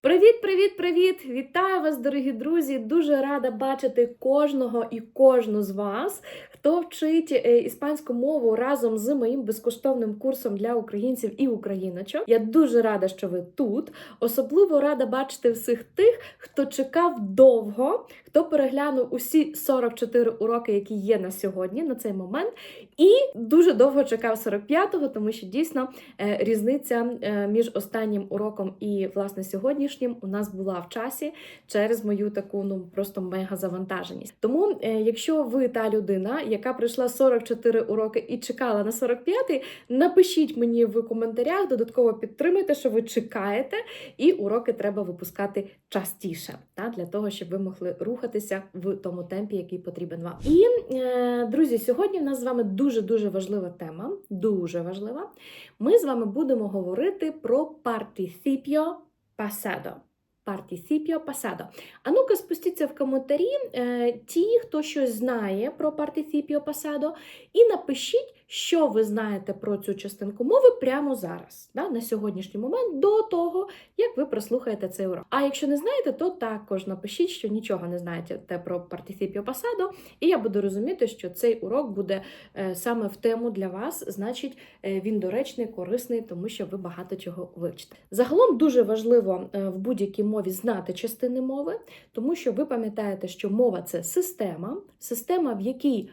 Привіт, привіт, привіт! Вітаю вас, дорогі друзі! Дуже рада бачити кожного і кожну з вас, хто вчить е, іспанську мову разом з моїм безкоштовним курсом для українців і україночок. Я дуже рада, що ви тут. Особливо рада бачити всіх тих, хто чекав довго, хто переглянув усі 44 уроки, які є на сьогодні, на цей момент, і дуже довго чекав 45-го, тому що дійсно е, різниця е, між останнім уроком і власне сьогоднішнім у нас була в часі через мою таку ну просто мега завантаженість. Тому, е, якщо ви та людина, яка пройшла 44 уроки і чекала на 45-й, напишіть мені в коментарях, додатково підтримайте, що ви чекаєте, і уроки треба випускати частіше, та, для того, щоб ви могли рухатися в тому темпі, який потрібен вам. І е, друзі, сьогодні в нас з вами дуже дуже важлива тема. Дуже важлива. Ми з вами будемо говорити про participio pasado. Participio pasado. А ну-ка спустіться в коментарі е, ті, хто щось знає про participio pasado, і напишіть, що ви знаєте про цю частинку мови прямо зараз, да, на сьогоднішній момент, до того, як ви прослухаєте цей урок. А якщо не знаєте, то також напишіть, що нічого не знаєте те про participio pasado, і я буду розуміти, що цей урок буде е, саме в тему для вас, значить, е, він доречний, корисний, тому що ви багато чого вивчите. Загалом дуже важливо е, в будь-якій мові знати частини мови, тому що ви пам'ятаєте, що мова це система, система, в якій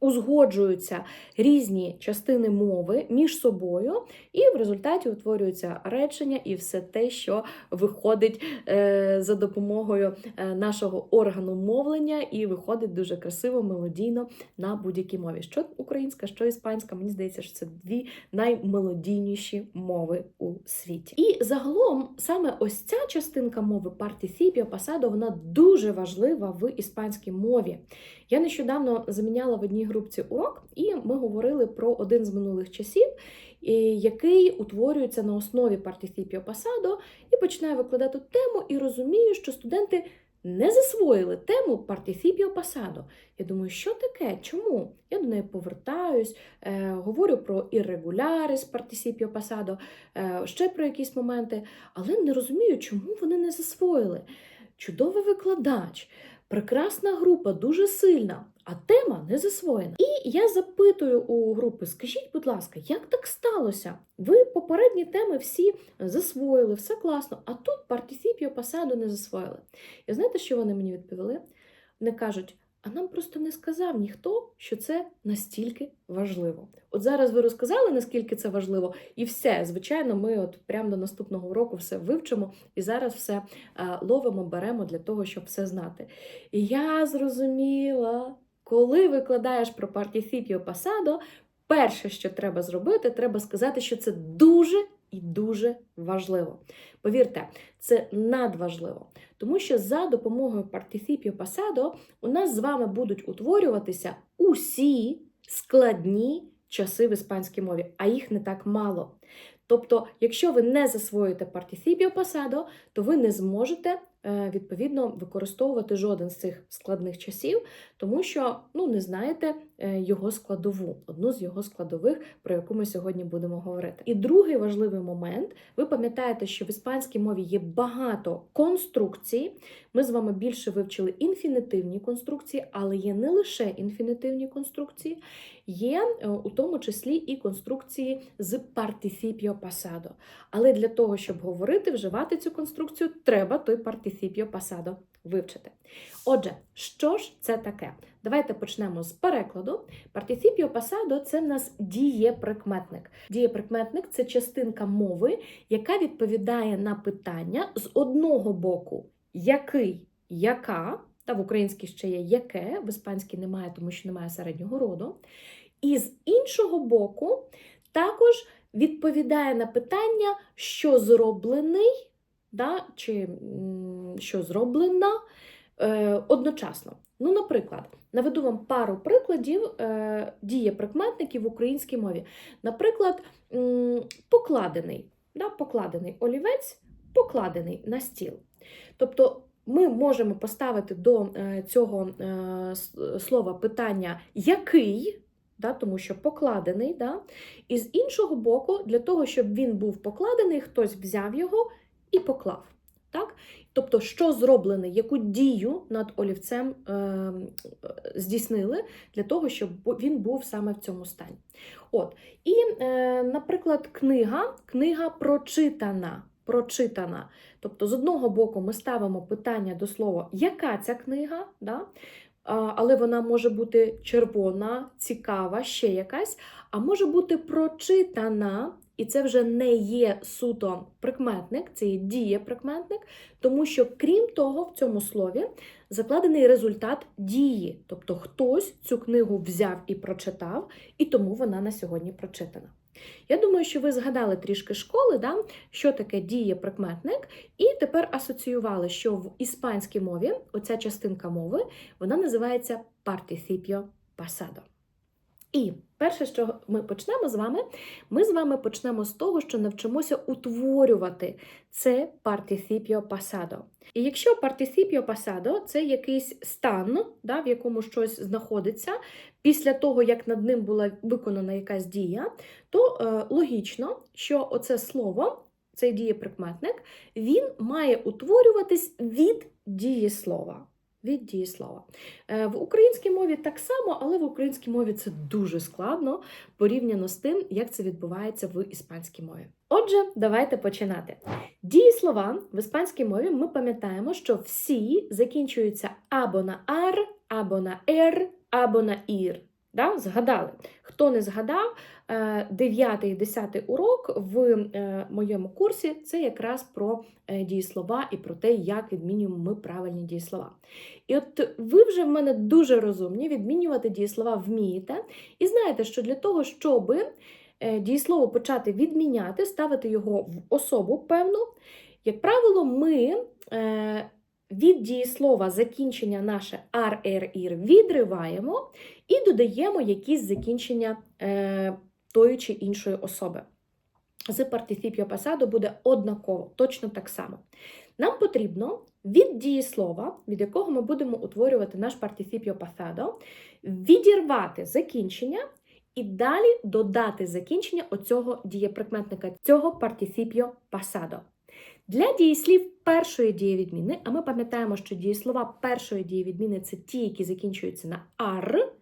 узгоджуються різні частини мови між собою, і в результаті утворюються речення і все те, що виходить е, за допомогою е, нашого органу мовлення, і виходить дуже красиво, мелодійно на будь-якій мові. Що українська, що іспанська, мені здається, що це дві наймелодійніші мови у світі. І загалом саме ось ця частинка мови партісіпіо пасадо, вона дуже важлива в іспанській мові. Я нещодавно заміняла в одній групці урок, і ми говорили про один з минулих часів, який утворюється на основі партісіпіо пасадо, і починаю викладати тему, і розумію, що студенти не засвоїли тему партісіпіо пасадо. Я думаю, що таке? Чому? Я до неї повертаюсь, е, говорю про іррегулярис партісіпіо пасадо, е, ще про якісь моменти, але не розумію, чому вони не засвоїли. Чудовий викладач, прекрасна група, дуже сильна, а тема не засвоєна. І я запитую у групи: скажіть, будь ласка, як так сталося? Ви попередні теми всі засвоїли, все класно, а тут партісіпіо пасадо не засвоїли. І знаєте, що вони мені відповіли? Вони кажуть. А нам просто не сказав ніхто, що це настільки важливо. От зараз ви розказали, наскільки це важливо, і все, звичайно, ми от прямо до наступного року все вивчимо і зараз все ловимо, беремо для того, щоб все знати. І я зрозуміла, коли викладаєш про партісіпіо пасадо, перше, що треба зробити, треба сказати, що це дуже і дуже важливо. Повірте, це надважливо, тому що за допомогою партісіпіо пасадо у нас з вами будуть утворюватися усі складні часи в іспанській мові, а їх не так мало. Тобто, якщо ви не засвоїте партісіпіо пасадо, то ви не зможете відповідно використовувати жоден з цих складних часів, тому що ну, не знаєте е, його складову, одну з його складових, про яку ми сьогодні будемо говорити. І другий важливий момент: ви пам'ятаєте, що в іспанській мові є багато конструкцій. Ми з вами більше вивчили інфінітивні конструкції, але є не лише інфінітивні конструкції, є е, у тому числі і конструкції з партісіпіо пасадо. Але для того, щоб говорити, вживати цю конструкцію, треба той партісіпіо пасадо вивчити. Отже, що ж це таке? Давайте почнемо з перекладу. Партісіпіо пасадо це в нас дієприкметник. Дієприкметник це частинка мови, яка відповідає на питання з одного боку, який, яка, та в українській ще є яке, в іспанській немає, тому що немає середнього роду. І з іншого боку, також відповідає на питання, що зроблений, да, чи що зроблена е, одночасно. Ну, наприклад, наведу вам пару прикладів е, дієприкметників в українській мові. Наприклад, покладений, да, покладений олівець, покладений на стіл. Тобто ми можемо поставити до е, цього е, слова питання який, да, тому що покладений. Да? І з іншого боку, для того, щоб він був покладений, хтось взяв його і поклав. Так? Тобто, що зроблене, яку дію над олівцем е, е, здійснили для того, щоб він був саме в цьому стані. От. І, е, наприклад, книга, книга прочитана. Прочитана. Тобто, з одного боку, ми ставимо питання до слова, яка ця книга, да? але вона може бути червона, цікава, ще якась, а може бути прочитана, і це вже не є суто прикметник, це є дієприкметник, тому що, крім того, в цьому слові закладений результат дії. Тобто хтось цю книгу взяв і прочитав, і тому вона на сьогодні прочитана. Я думаю, що ви згадали трішки школи, да, що таке діє прикметник, і тепер асоціювали, що в іспанській мові оця частинка мови вона називається participio pasado. І перше, що ми почнемо з вами, ми з вами почнемо з того, що навчимося утворювати це participio pasado. І якщо participio pasado – це якийсь стан, да, в якому щось знаходиться, після того, як над ним була виконана якась дія, то е, логічно, що оце слово, цей дієприкметник, він має утворюватись від дієслова. Від дієслова. Е, В українській мові так само, але в українській мові це дуже складно порівняно з тим, як це відбувається в іспанській мові. Отже, давайте починати. Дієслова в іспанській мові ми пам'ятаємо, що всі закінчуються або на ар, або на ер, або на ір. Да? Згадали. Хто не згадав, 9 і 10 урок в е, моєму курсі це якраз про е, дієслова і про те, як відмінюємо ми правильні дієслова. І от ви вже в мене дуже розумні, відмінювати дієслова вмієте. І знаєте, що для того, щоб е, дієслово почати відміняти, ставити його в особу певну, як правило, ми е, від дієслова закінчення наше ар, ер, ір відриваємо і додаємо якісь закінчення е, тої чи іншої особи. З партиципіо пасадо буде однаково, точно так само. Нам потрібно від дієслова, від якого ми будемо утворювати наш партиципіо пасадо, відірвати закінчення і далі додати закінчення оцього дієприкметника, цього партиципіо пасадо. Для дієслів першої дієвідміни, а ми пам'ятаємо, що дієслова першої дієвідміни це ті, які закінчуються на ар,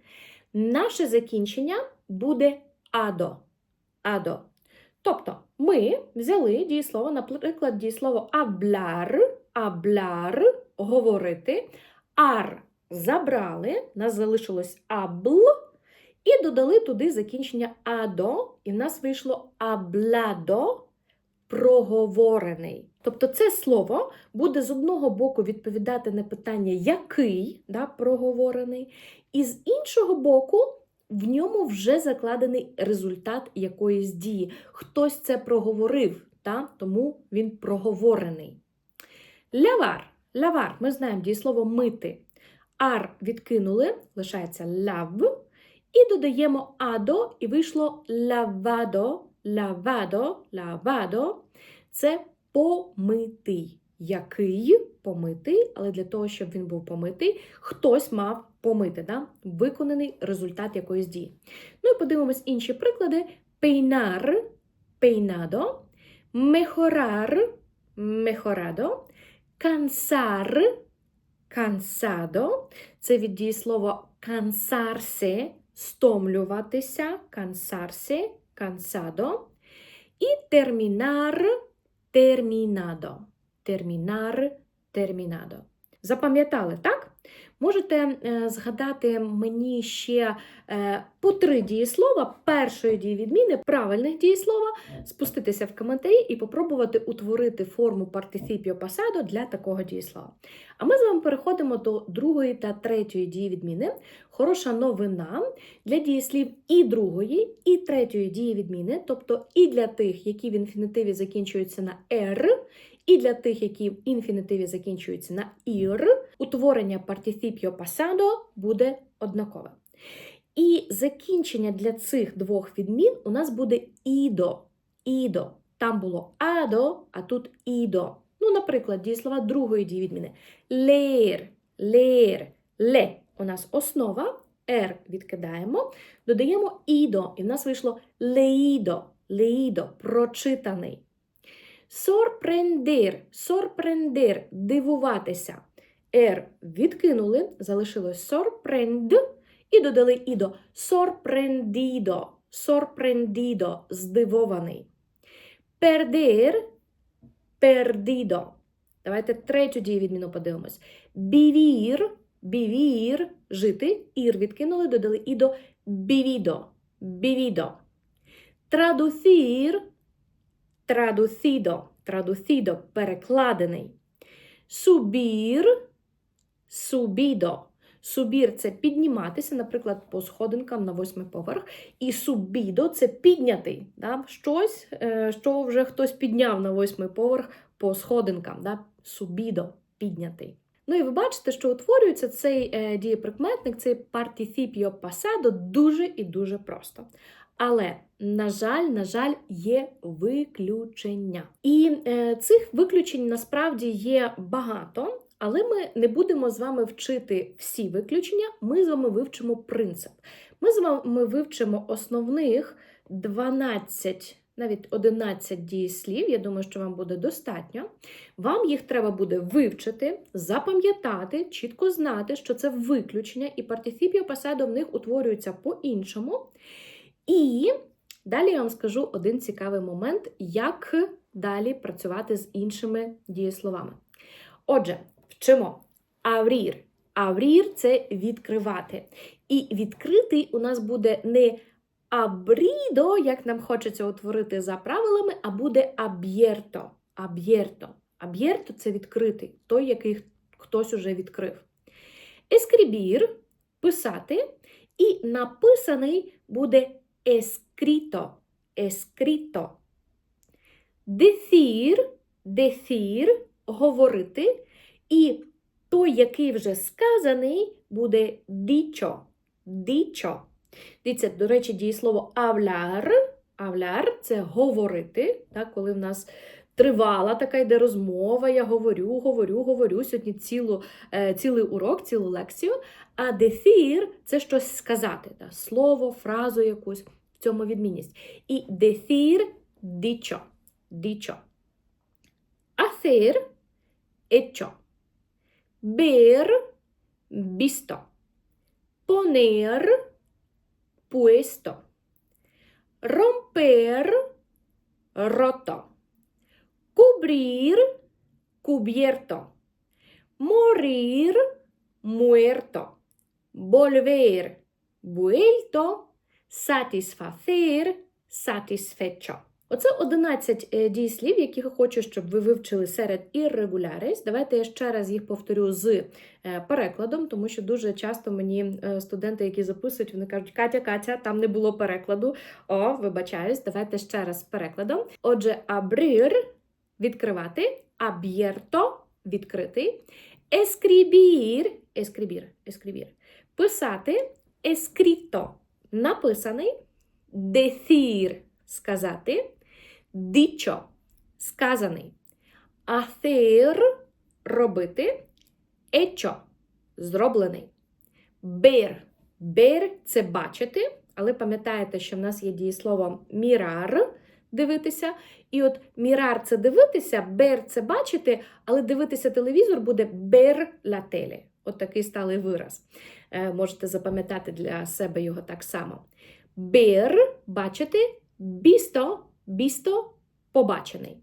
наше закінчення буде адо. адо. Тобто ми взяли дієслово, наприклад, дієслово hablar, hablar, говорити, ар забрали, нас залишилось абл, і додали туди закінчення адо, і в нас вийшло аблядо, проговорений. Тобто це слово буде з одного боку відповідати на питання, який да, проговорений, і з іншого боку, в ньому вже закладений результат якоїсь дії. Хтось це проговорив, да, тому він проговорений. Лявар. Лявар, ми знаємо дієслово мити. Ар відкинули, лишається ляв. І додаємо адо, і вийшло лавадо, лавадо, лавадо. Це помитий. Який помитий, але для того, щоб він був помитий, хтось мав помити, да? виконаний результат якоїсь дії. Ну і подивимось інші приклади: пейнар, пейнадо, мехорар, мехорадо, кансар, кансадо. Це від дієслова кансарсе, стомлюватися, кансарсе, кансадо. І термінар, термінадо. Terminar, terminado. Запам'ятали, так? Можете е, згадати мені ще е, по три дієслова першої дієвідміни правильних дієслова, спуститися в коментарі і попробувати утворити форму партиципіо пасадо для такого дієслова. А ми з вами переходимо до другої та третьої дієвідміни. Хороша новина для дієслів і другої, і третьої дієвідміни, тобто і для тих, які в інфінітиві закінчуються на «р», і для тих, які в інфінітиві закінчуються на ір, утворення партиципіо пасадо буде однакове. І закінчення для цих двох відмін у нас буде ідо. Ідо. Там було адо, а тут ідо. Ну, наприклад, дієслова другої дієвідміни. Лер, лер, ле. У нас основа, р відкидаємо, додаємо ідо, і в нас вийшло леїдо, леїдо, прочитаний. Sorprender, sorprender, дивуватися. R відкинули, залишилось sorprend і додали ідо. Sorprendido, sorprendido, здивований. Perder, perdido. Давайте третю дієвідміну подивимось. Vivir, vivir, жити. Ір відкинули, додали ідо vivido, vivido. Traducir, traducido, traducido, перекладений. Subir, subido. Субір це підніматися, наприклад, по сходинкам на восьмий поверх. І субідо це піднятий. Да? Щось, е, що вже хтось підняв на восьмий поверх по сходинкам. Да? Субідо піднятий. Ну і ви бачите, що утворюється цей е, дієприкметник, цей партіфіпіо пасадо дуже і дуже просто. Але, на жаль, на жаль, є виключення. І е, цих виключень насправді є багато, але ми не будемо з вами вчити всі виключення, ми з вами вивчимо принцип. Ми з вами вивчимо основних 12, навіть 11 дієслів. Я думаю, що вам буде достатньо. Вам їх треба буде вивчити, запам'ятати, чітко знати, що це виключення, і партіфіпіо пасадо в них утворюється по-іншому. І далі я вам скажу один цікавий момент, як далі працювати з іншими дієсловами. Отже, вчимо аврір. Аврір це відкривати. І відкритий у нас буде не абрідо, як нам хочеться утворити за правилами, а буде аб'єрто. Аб'єрто. Аб'єрто це відкритий, той, який хтось уже відкрив. Ескрібір писати, і написаний буде escrito, escrito. Decir, decir – говорити, і той, який вже сказаний, буде dicho, dicho. Дивіться, до речі, дієслово hablar, hablar – це говорити, так, коли в нас тривала така йде розмова, я говорю, говорю, говорю сьогодні цілу, е, цілий урок, цілу лекцію. А decir – це щось сказати, так, слово, фразу якусь, в цьому відмінність. І decir – dicho, dicho. Hacer – hecho. Ver – visto. Poner – puesto. Romper – roto. Cubrir – cubierto. Morir – muerto. Volver – vuelto. Satisfacer – satisfecho. Оце 11 е, дієслів, які я хочу, щоб ви вивчили серед irregulares. Давайте я ще раз їх повторю з е, перекладом, тому що дуже часто мені е, студенти, які записують, вони кажуть, Катя, Катя, там не було перекладу. О, вибачаюсь, давайте ще раз з перекладом. Отже, abrir – відкривати, abierto – відкритий, escribir – escribir, escribir – писати, escrito – написаний, decir – сказати, dicho – сказаний, hacer – робити, hecho – зроблений, ver – ver – це бачити, але пам'ятаєте, що в нас є дієслово mirar – дивитися, і от mirar – це дивитися, ver – це бачити, але дивитися телевізор буде ver la tele. От такий сталий вираз. Е, Можете запам'ятати для себе його так само. Ver – бачити, visto – visto – побачений.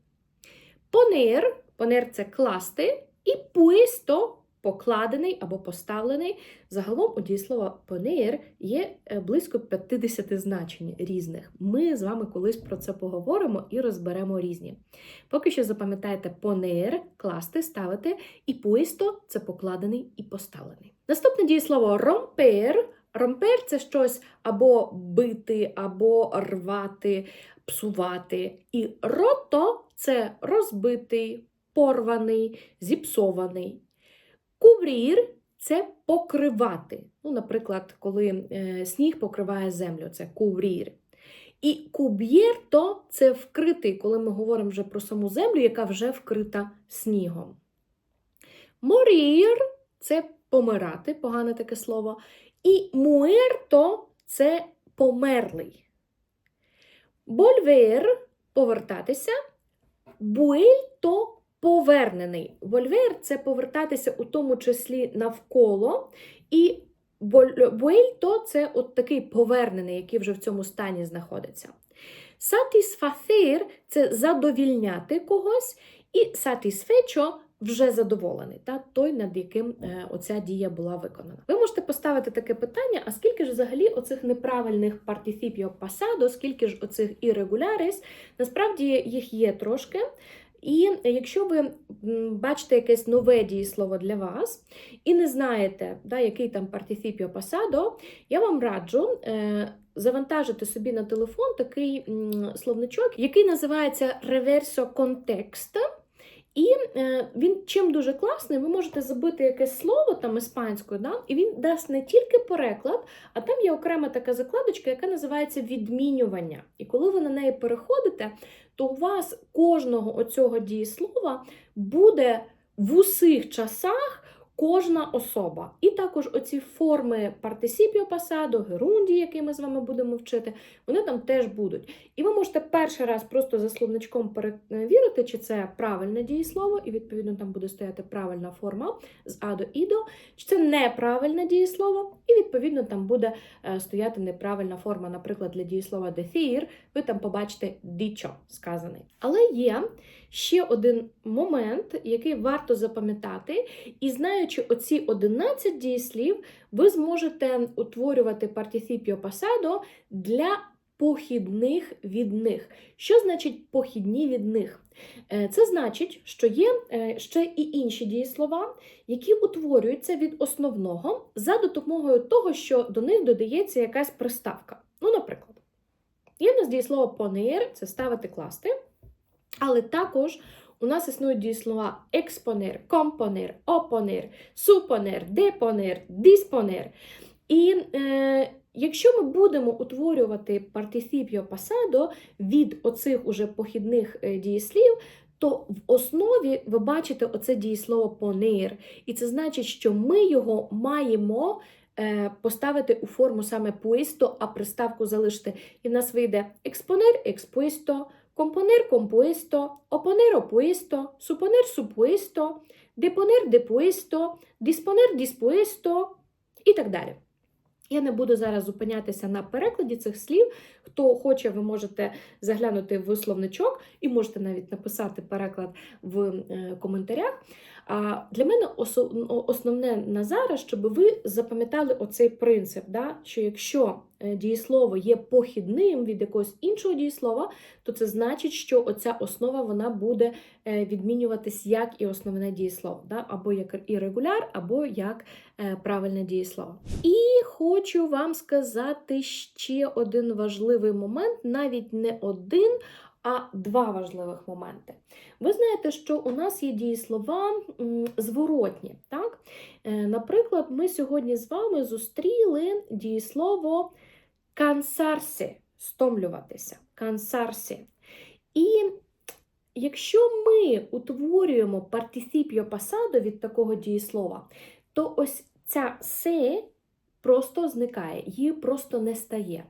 Poner – poner – це класти, і puesto – покладений або поставлений. Загалом у дієслова poner є е, близько 50 значень різних. Ми з вами колись про це поговоримо і розберемо різні. Поки що запам'ятайте poner – класти, ставити, і puesto – це покладений і поставлений. Наступне дієслово romper – Ромпер це щось або бити, або рвати, псувати. І рото це розбитий, порваний, зіпсований. Кубрір це покривати. Ну, Наприклад, коли е, сніг покриває землю, це кубрір. І куб'єрто це вкритий, коли ми говоримо вже про саму землю, яка вже вкрита снігом. Морір це помирати, погане таке слово. І муерто це померлий. Больвер повертатися. Буель то повернений. Вольвер це повертатися у тому числі навколо. І боль- буель то це от такий повернений, який вже в цьому стані знаходиться. Satisfacer – це задовільняти когось, і satisfecho – вже задоволений, та той, над яким е, оця дія була виконана. Ви можете поставити таке питання: а скільки ж взагалі оцих неправильних партіфіпіо пасадо, скільки ж оцих ірегулярис? Насправді їх є трошки. І якщо ви бачите якесь нове дієслово для вас і не знаєте, да, який там партіфіпіо пасадо, я вам раджу е, завантажити собі на телефон такий словничок, який називається Reverso Context. І е, він чим дуже класний, ви можете забити якесь слово там іспанською, да, і він дасть не тільки переклад, а там є окрема така закладочка, яка називається відмінювання. І коли ви на неї переходите, то у вас кожного оцього дієслова буде в усіх часах кожна особа. І також оці форми партисіпіо пасадо, герунді, які ми з вами будемо вчити, вони там теж будуть. І ви можете перший раз просто за словничком перевірити, чи це правильне дієслово, і відповідно там буде стояти правильна форма з а до і до, чи це неправильне дієслово, і відповідно там буде е, стояти неправильна форма, наприклад, для дієслова decir, ви там побачите dicho сказаний. Але є ще один момент, який варто запам'ятати, і знаючи оці 11 дієслів, ви зможете утворювати партіфіпіо пасадо для похідних від них. Що значить похідні від них? Е, Це значить, що є е, ще і інші дієслова, які утворюються від основного за допомогою того, що до них додається якась приставка. Ну, наприклад, є в нас дієслово понер, це ставити класти, але також у нас існують дієслова експонер, компонер, опонер, супонер, депонер, диспонер. І е, якщо ми будемо утворювати партисіпіо пасадо від оцих уже похідних е, дієслів, то в основі ви бачите оце дієслово понер. І це значить, що ми його маємо е, поставити у форму саме puesto, а приставку залишити. І в нас вийде експонер, експуесто, компонер, компуесто, опонер, опуесто, супонер, супуесто, депонер, depuesto, диспонер, dispuesto і так далі. Я не буду зараз зупинятися на перекладі цих слів. Хто хоче, ви можете заглянути в словничок і можете навіть написати переклад в е, коментарях. А для мене основне на зараз, щоб ви запам'ятали оцей принцип, да? що якщо дієслово є похідним від якогось іншого дієслова, то це значить, що оця основа вона буде е, відмінюватись як і основне дієслово, да? або як ірегуляр, або як е, правильне дієслово. І хочу вам сказати ще один важливий момент, навіть не один, а два важливих моменти. Ви знаєте, що у нас є дієслова зворотні. Так? Е, Наприклад, ми сьогодні з вами зустріли дієслово кансарсі, стомлюватися. Кансарсі. І якщо ми утворюємо партисіпіо пасадо від такого дієслова, то ось ця се просто зникає, її просто не стає.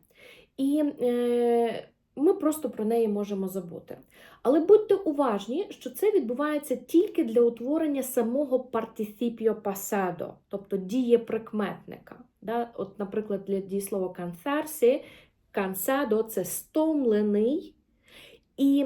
І е, ми просто про неї можемо забути. Але будьте уважні, що це відбувається тільки для утворення самого партисіпіо пасадо, тобто дієприкметника. Да? От, наприклад, для дієслова кансарсі, кансадо це стомлений. І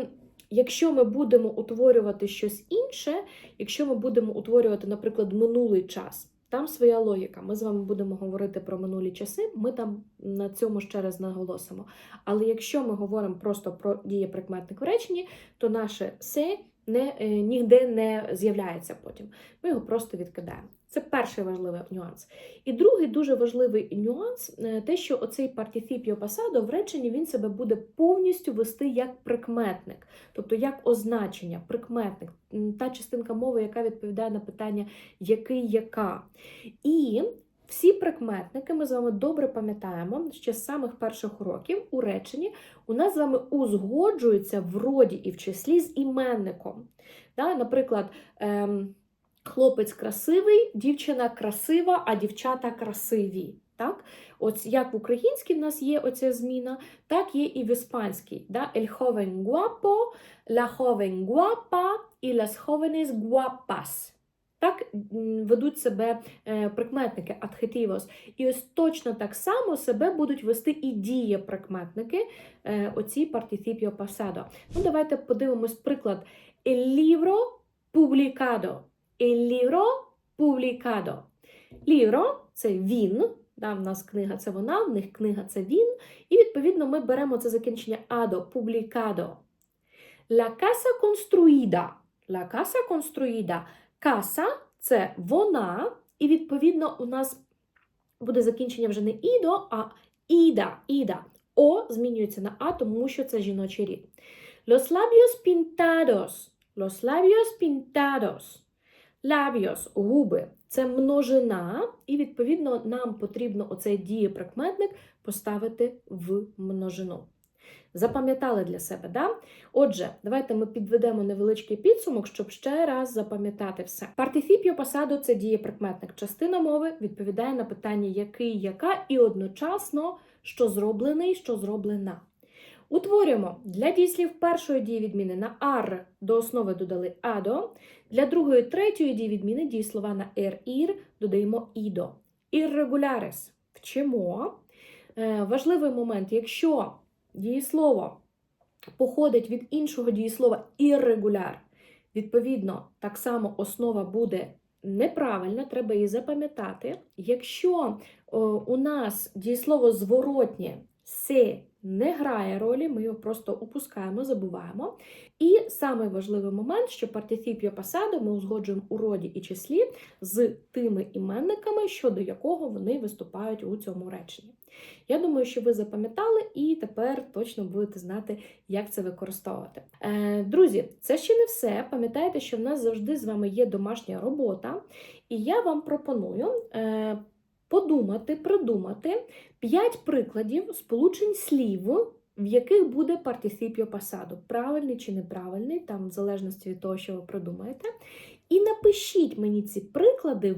якщо ми будемо утворювати щось інше, якщо ми будемо утворювати, наприклад, минулий час, там своя логіка. Ми з вами будемо говорити про минулі часи, ми там на цьому ще раз наголосимо. Але якщо ми говоримо просто про дієприкметник в реченні, то наше се не, е, ніде не з'являється потім. Ми його просто відкидаємо. Це перший важливий нюанс. І другий дуже важливий нюанс е, те, що оцей партіфіпіо пасадо в реченні він себе буде повністю вести як прикметник, тобто як означення, прикметник, та частинка мови, яка відповідає на питання який, яка. І всі прикметники ми з вами добре пам'ятаємо ще з самих перших уроків у реченні у нас з вами узгоджуються в роді і в числі з іменником. Наприклад, ем, хлопець красивий, дівчина красива, а дівчата красиві. Так? Ось як в українській в нас є оця зміна, так є і в іспанській. Да? El joven guapo, la joven guapa і las jóvenes guapas. Так ведуть себе е, прикметники adjetivos. І ось точно так само себе будуть вести і дієприкметники, е, оці participio pasado. Ну, давайте подивимось приклад. El libro publicado. Publicado. Libro – це він, да, в нас книга це вона, в них книга це він. І відповідно ми беремо це закінчення ado, publicado. La casa construida. La casa construida. Casa – це вона, і відповідно у нас буде закінчення вже не ідо, а іда. іда. О змінюється на а, тому що це жіночий рід. Los labios pintados. Los labios pintados. Labios – губи. Це множина, і відповідно нам потрібно оцей дієприкметник поставити в множину. Запам'ятали для себе, да? Отже, давайте ми підведемо невеличкий підсумок, щоб ще раз запам'ятати все. Партифіпіо посаду це дієприкметник. Частина мови відповідає на питання який, яка, і одночасно, що зроблений, що зроблена. Утворюємо для дійслів першої дії відміни на ар до основи додали адо. Для другої, третьої дії відміни дієслова на ер ір додаємо ідо. Іррегулярис вчимо. Е, важливий момент, якщо дієслово походить від іншого дієслова іррегуляр, відповідно, так само основа буде неправильна, треба її запам'ятати. Якщо о, у нас дієслово зворотнє се не грає ролі, ми його просто опускаємо, забуваємо. І самий важливий момент, що партифіпіо пасадо ми узгоджуємо у роді і числі з тими іменниками, щодо якого вони виступають у цьому реченні. Я думаю, що ви запам'ятали і тепер точно будете знати, як це використовувати. Е, друзі, це ще не все. Пам'ятайте, що в нас завжди з вами є домашня робота, і я вам пропоную. Е, Подумати, придумати 5 прикладів сполучень слів, в яких буде партисипіо пасаду, правильний чи неправильний, там в залежності від того, що ви придумаєте. І напишіть мені ці приклади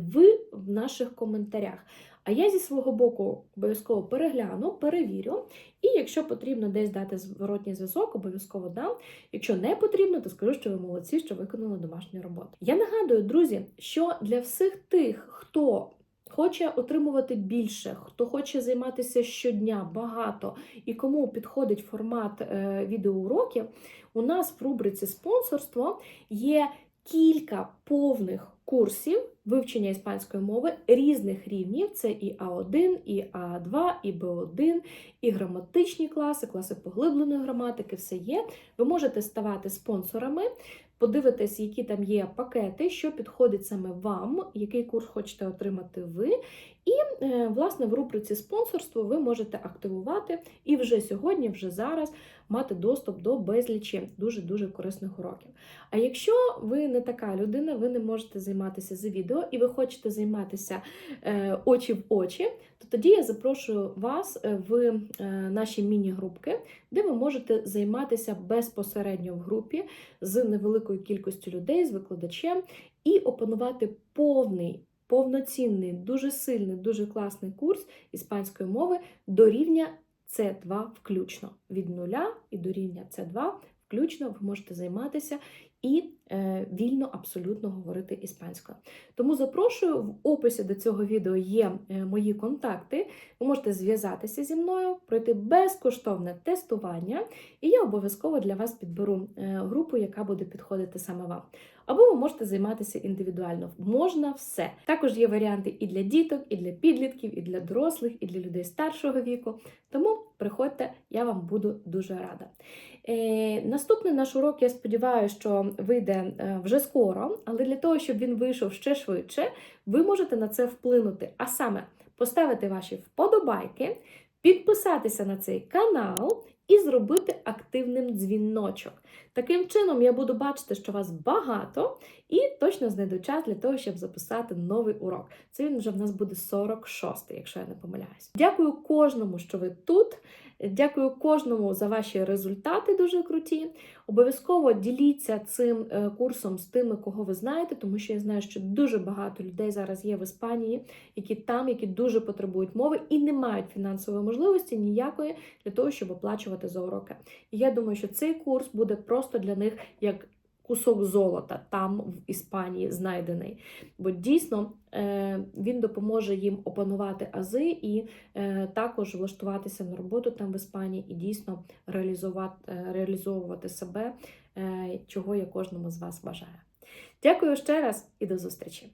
в наших коментарях. А я зі свого боку обов'язково перегляну, перевірю. І якщо потрібно десь дати зворотній зв'язок, обов'язково дам. Якщо не потрібно, то скажу, що ви молодці, що виконали домашню роботу. Я нагадую, друзі, що для всіх тих, хто хоче отримувати більше, хто хоче займатися щодня багато і кому підходить формат е, відеоуроків, у нас в рубриці спонсорство є кілька повних курсів вивчення іспанської мови різних рівнів. Це і А1, і А2, і Б1, і граматичні класи, класи поглибленої граматики, все є. Ви можете ставати спонсорами. Подивитись, які там є пакети, що підходить саме вам, який курс хочете отримати ви. І, е, власне, в рубриці спонсорство ви можете активувати і вже сьогодні, вже зараз мати доступ до безлічі дуже-дуже корисних уроків. А якщо ви не така людина, ви не можете займатися за відео і ви хочете займатися е, очі в очі, то тоді я запрошую вас е, в е, наші міні-групки, де ви можете займатися безпосередньо в групі з невеликою кількістю людей, з викладачем, і опанувати повний. Повноцінний, дуже сильний, дуже класний курс іспанської мови до рівня С2 включно. Від нуля і до рівня С2 включно ви можете займатися і е, вільно абсолютно говорити іспанською. Тому запрошую, в описі до цього відео є е, мої контакти. Ви можете зв'язатися зі мною, пройти безкоштовне тестування, і я обов'язково для вас підберу е, групу, яка буде підходити саме вам. Або ви можете займатися індивідуально. Можна все. Також є варіанти і для діток, і для підлітків, і для дорослих, і для людей старшого віку. Тому приходьте, я вам буду дуже рада. Е, Наступний наш урок, я сподіваюся, що вийде е, вже скоро, але для того, щоб він вийшов ще швидше, ви можете на це вплинути. А саме поставити ваші вподобайки, підписатися на цей канал і зробити активним дзвіночок. Таким чином, я буду бачити, що вас багато, і точно знайду час для того, щоб записати новий урок. Це він вже в нас буде 46, якщо я не помиляюсь. Дякую кожному, що ви тут. Дякую кожному за ваші результати, дуже круті. Обов'язково діліться цим е, курсом з тими, кого ви знаєте, тому що я знаю, що дуже багато людей зараз є в Іспанії, які там, які дуже потребують мови і не мають фінансової можливості ніякої для того, щоб оплачувати за уроки. І я думаю, що цей курс буде просто для них як кусок золота там в Іспанії знайдений. Бо дійсно е, він допоможе їм опанувати ази і е, також влаштуватися на роботу там в Іспанії і дійсно реалізувати, е, реалізовувати себе, чого я кожному з вас бажаю. Дякую ще раз і до зустрічі!